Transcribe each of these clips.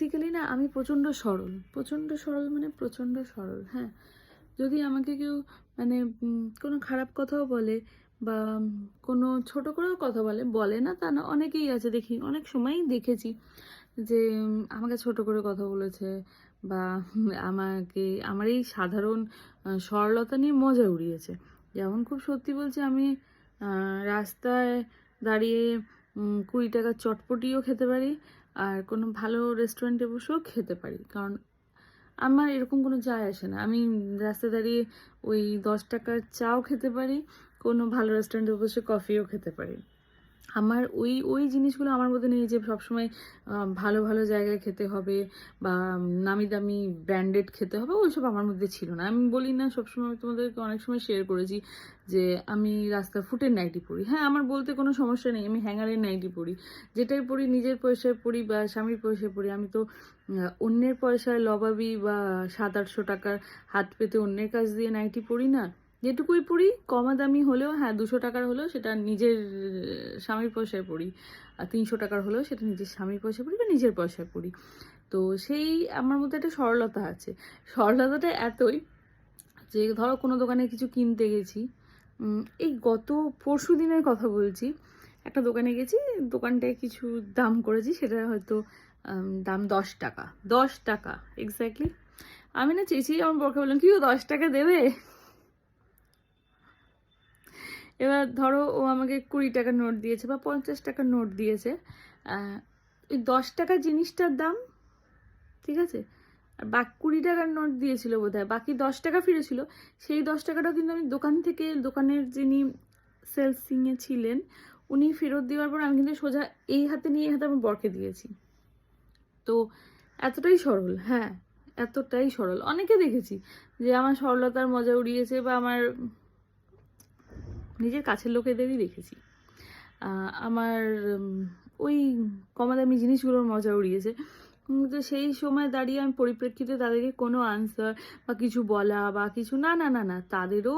Practically না আমি প্রচণ্ড সরল। প্রচণ্ড সরল মানে প্রচণ্ড সরল হ্যাঁ। যদি আমাকে কেউ মানে কোনো খারাপ কথাও বলে বা কোনো ছোট করেও কথা বলে বলে না তা না, অনেকেই আছে দেখি, অনেক সময়ই দেখেছি যে আমাকে ছোট করে কথা বলেছে বা আমাকে, আমার এই সাধারণ সরলতা নিয়ে মজা উড়িয়েছে। যেমন খুব সত্যি বলছি, আমি রাস্তায় দাঁড়িয়ে কুড়ি টাকার চটপটিও খেতে পারি আর কোনো ভালো রেস্টুরেন্টে বসেও খেতে পারি। কারণ আমার এরকম কোনো যায় আসে না। আমি রাস্তায় দাঁড়িয়ে ওই দশ টাকার চাও খেতে পারি, কোনো ভালো রেস্টুরেন্টে বসে কফিও খেতে পারি। আমার ওই ওই জিনিসগুলো আমার মধ্যে নেই যে সবসময় ভালো ভালো জায়গায় খেতে হবে বা নামি দামি ব্র্যান্ডেড খেতে হবে ওইসব আমার মধ্যে ছিল না। আমি বলি না, সবসময় আমি তোমাদেরকে অনেক সময় শেয়ার করেছি যে আমি রাস্তার ফুটের নাইটি পরি হ্যাঁ আমার বলতে কোনো সমস্যা নেই, আমি হ্যাঙ্গারের নাইটি পরি যেটাই পরি নিজের পয়সায় পরি বা স্বামীর পয়সায় পরি আমি তো অন্যের পয়সায় লবাবি বা সাত, আটশো টাকার হাত পেতে অন্যের কাছ দিয়ে নাইটি পরি না। যেটুকুই পড়ি কমা দামি হলেও হ্যাঁ দুশো টাকার হলেও সেটা নিজের, স্বামীর পয়সায় পড়ি। আর তিনশো টাকার হলেও সেটা নিজের স্বামীর পয়সায় পড়ি বা নিজের পয়সায় পড়ি। তো সেই আমার মধ্যে একটা সরলতা আছে। সরলতাটা এতই যে ধরো কোনো দোকানে কিছু কিনতে গেছি এই গত পরশু দিনের কথা বলছি, একটা দোকানে গেছি, দোকানটায় কিছু দাম করেছি, সেটা হয়তো দাম দশ টাকা দশ টাকা এক্স্যাক্টলি আমি না চেয়েছি আমার বরকে বললাম, কি ও দশ টাকা দেবে? এবার ধরো ও আমাকে কুড়ি টাকার নোট দিয়েছে বা পঞ্চাশ টাকার নোট দিয়েছে ওই দশ টাকার জিনিসটার দাম, ঠিক আছে? আর বাকি কুড়ি টাকার নোট দিয়েছিল বোধ হয় বাকি দশ টাকা ফিরেছিল সেই দশ টাকাটাও কিন্তু আমি দোকান থেকে, দোকানের যিনি সেলসিংয়ে ছিলেন, উনি ফেরত দেওয়ার পর আমি কিন্তু সোজা এই হাতে নিয়ে এই হাতে আমার বরকে দিয়েছি। তো এতটাই সরল হ্যাঁ এতটাই সরল। অনেকে দেখেছি যে আমার সরলতার মজা উড়িয়েছে বা আমার নিজের কাছের লোকেদেরই দেখেছি। আমার ওই কমাদামি জিনিসগুলোর মজা উড়িয়েছে। তো সেই সময় দাঁড়িয়ে আমি পরিপ্রেক্ষিতে তাদেরকে কোনো আনসার বা কিছু বলা বা কিছু, না না না না, তাদেরও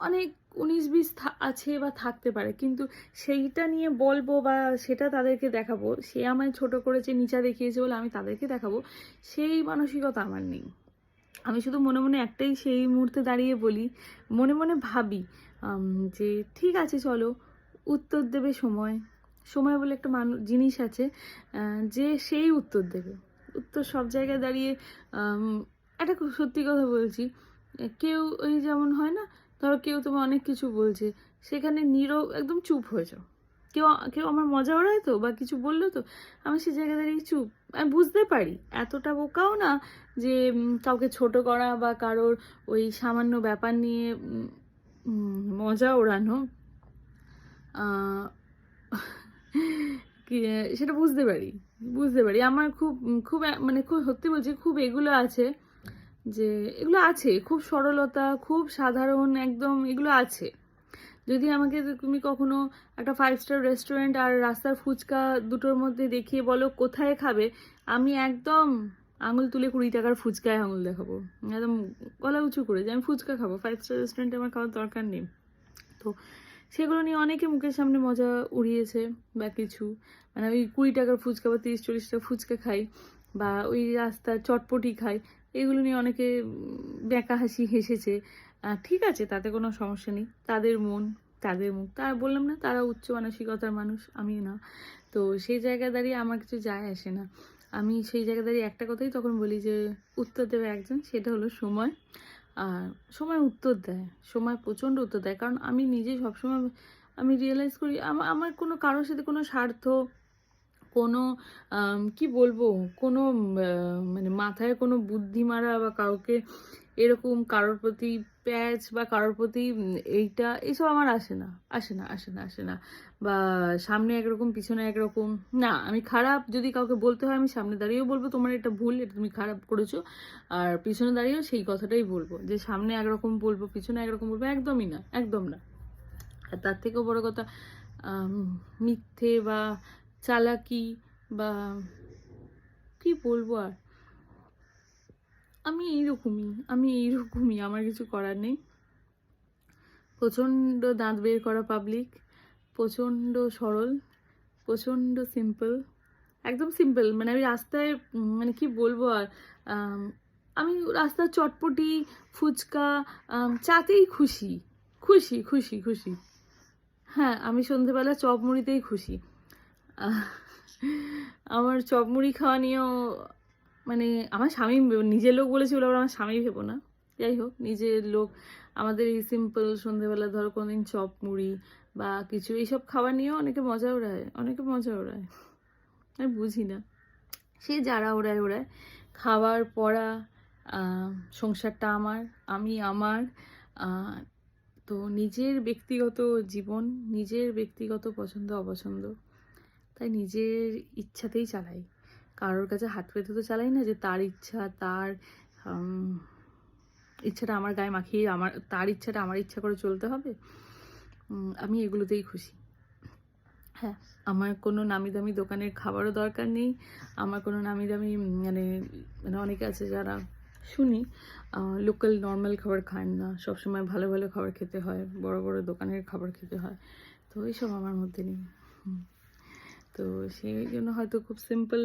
অনেক উনিশ বিশ আছে বা থাকতে পারে। কিন্তু সেইটা নিয়ে বলব বা সেটা তাদেরকে দেখাবো, সে আমায় ছোট করেছে নিচা দেখিয়েছে বলে আমি তাদেরকে দেখাবো, সেই মানসিকতা আমার নেই। আমি শুধু মনে মনে একটাই সেই মুহূর্তে দাঁড়িয়ে বলি, মনে মনে ভাবি যে ঠিক আছে, চলো। উত্তর দেবে সময়। সময় বলে একটা মানুষ জিনিস আছে যে সেই উত্তর দেবে। উত্তর সব জায়গায় দাঁড়িয়ে একটা সত্যি কথা বলছি। কেউ ওই যেমন হয় না, ধরো কেউ তোমার অনেক কিছু বলছে, সেখানে নীরব একদম চুপ হয়ে যাও। কেউ কেউ আমার মজা ওড়ায় তো বা কিছু বলল তো, আমি সে জায়গায় দাঁড়িয়ে চুপ। আমি বুঝতে পারি, এতটা বোকাও না যে কাউকে ছোট করা বা কারোর ওই সামান্য ব্যাপার নিয়ে মজা ওড়ানো কি সেটা বুঝতে পারি বুঝতে পারি। আমার খুব খুব মানে খুব, সত্যি বলছি, খুব এগুলো আছে যে, এগুলো আছে, খুব সরলতা, খুব সাধারণ, একদম এগুলো আছে। যদি আমাকে তুমি কখনো একটা ফাইভ স্টার রেস্টুরেন্ট আর রাস্তার ফুচকা দুটোর মধ্যে দেখিয়ে বলো কোথায় খাবে, আমি একদম আঙুল তুলে কুড়ি টাকার ফুচকায় আঙুল দেখাবো। একদম গলা উঁচু করে যে আমি ফুচকা খাব ফাইভ স্টার রেস্টুরেন্টে আমার খাওয়ার দরকার নেই। তো সেগুলো নিয়ে অনেকে মুখের সামনে মজা উড়িয়েছে বা কিছু। মানে ওই কুড়ি টাকার ফুচকা বা তিরিশ, চল্লিশ টাকা ফুচকা খাই বা ওই রাস্তার চটপটি খাই, এগুলো নিয়ে অনেকে ব্যাকা হাসি হেসেছে। ঠিক আছে, তাতে কোনো সমস্যা নেই। তাদের মন, তাদের মুখ। তারা বললাম না, তারা উচ্চ মানসিকতার মানুষ আমি না। তো সেই জায়গায় দাঁড়িয়ে আমার কিছু যায় আসে না। আমি সেই জায়গায় দাঁড়িয়ে একটা কথাই তখন বলি যে, উত্তর দেবে একজন, সেটা হলো সময়। আর সময় উত্তর দেয়, সময় প্রচণ্ড উত্তর দেয়। কারণ আমি নিজে সবসময় আমি রিয়েলাইজ করি আমার কোনো কারোর সাথে কোনো স্বার্থ, কোনো কি বলব? কোনো মানে মাথায় কোনো বুদ্ধি মারা বা কাউকে এরকম কারোর প্রতি প্যাচ বা কারোর প্রতি এইটা, এইসব আমার আসে না আসে না আসে না আসে না। বা সামনে একরকম, পিছনে একরকম, না, আমি খারাপ যদি কাউকে বলতে হয়, আমি সামনে দাঁড়িয়েও বলব, তোমার এটা ভুল, এটা তুমি খারাপ করেছ, আর পিছনে দাঁড়িয়েও সেই কথাটাই বলব। যে সামনে একরকম বলব, পিছনে একরকম বলব, একদমই না, একদম না। আর তার থেকেও বড় কথা মিথ্যে বা চালাকি বা কি বলব আর? আমি এইরকমই আমি এইরকমই, আমার কিছু করার নেই। প্রচণ্ড দাঁত বের করা পাবলিক প্রচণ্ড সরল, প্রচণ্ড সিম্পল একদম সিম্পল মানে আমি রাস্তায় মানে কি বলব আর, আমি রাস্তার চটপটি, ফুচকা চাতেই খুশি খুশি খুশি খুশি। হ্যাঁ আমি সন্ধেবেলা চপ মুড়িতেই খুশি। আমার চপ মুড়ি খাওয়া নিয়েও মানে আমার স্বামী নিজের লোক বলেছে বলে আবার আমার স্বামী ভেবো না। যাই হোক, নিজের লোক, আমাদের এই সিম্পল সন্ধেবেলা ধরো কোনোদিন চপ মুড়ি বা কিছু, এইসব খাবার নিয়েও অনেকে মজা ওড়ায় অনেকে মজা ওড়ায় আমি বুঝি না। সে যারা ওড়ায় ওড়ায় খাওয়ার পড়া সংসারটা আমার, আমি আমার তো নিজের ব্যক্তিগত জীবন, নিজের ব্যক্তিগত পছন্দ, অপছন্দ, তাই নিজের ইচ্ছাতেই চালাই। কারোর কাছে হাত পেতে তো চালাই না যে তার ইচ্ছা, তার ইচ্ছাটা আমার গায়ে মাখিয়ে আমার, তার ইচ্ছাটা আমার ইচ্ছা করে চলতে হবে আমি এগুলোতেই খুশি। হ্যাঁ আমার কোনো নামি দামি দোকানের খাবারও দরকার নেই। আমার কোনো নামি দামি মানে মানে অনেকে আছে যারা শুনি লোকাল নর্মাল খাবার খান না। সবসময় ভালো ভালো খাবার খেতে হয়, বড় বড় দোকানের খাবার খেতে হয়। তো এইসব আমার মধ্যে নেই। তো সেই জন্য হয়তো খুব সিম্পল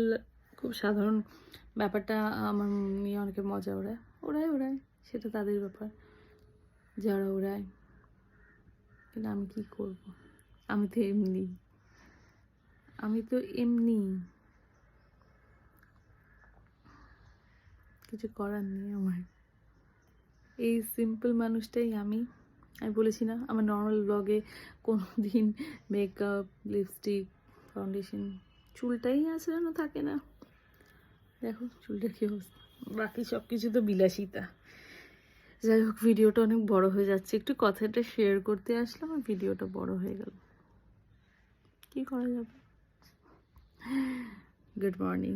খুব সাধারণ ব্যাপারটা আমার নিয়ে অনেকে মজা ওড়ায়। ওড়ায় ওড়ায়, সেটা তাদের ব্যাপার। যারা ওড়ায় কিন্তু আমি কি করব? আমি তো এমনি। আমি তো এমনি। কিছু করার নেই আমার। এই সিম্পল মানুষটাই আমি। আমি বলেছি না, আমার নর্মাল ব্লগে কোনো দিন মেকআপ লিপস্টিক ফাউন্ডেশন চুলটাই আঁচড়ানো থাকে না। দেখো চুলটা কী অবস্থা? বাকি সব কিছু তো বিলাসিতা। যাই হোক ভিডিওটা অনেক বড় হয়ে যাচ্ছে। একটু কথাটা শেয়ার করতে আসলাম আর ভিডিওটা বড় হয়ে গেল। কি করা যাবে? Good morning